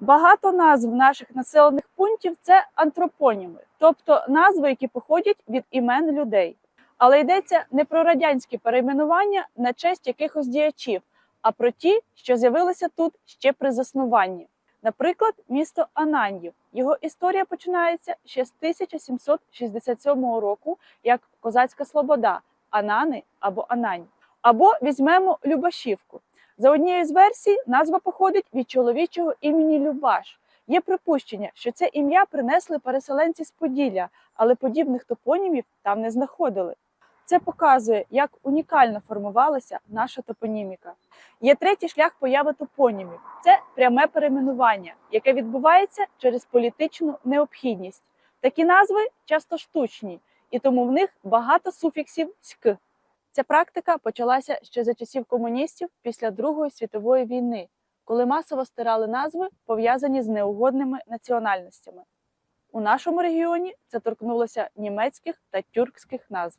Багато назв наших населених пунктів це антропоніми, тобто назви, які походять від імен людей. Але йдеться не про радянські перейменування на честь якихось діячів, а про ті, що з'явилися тут ще при заснуванні. Наприклад, місто Ананьїв. Його історія починається ще з 1767 року як козацька слобода Анани або Анань. Або візьмемо Любашівку. За однією з версій, назва походить від чоловічого імені Любаш. Є припущення, що це ім'я принесли переселенці з Поділля, але подібних топонімів там не знаходили. Це показує, як унікально формувалася наша топоніміка. Є третій шлях появи топонімів це пряме перейменування, яке відбувається через політичну необхідність. Такі назви часто штучні, і тому в них багато суфіксів «ськ». Ця практика почалася ще за часів комуністів після Другої світової війни, коли масово стирали назви, пов'язані з неугодними національностями. У нашому регіоні це торкнулося німецьких та тюркських назв.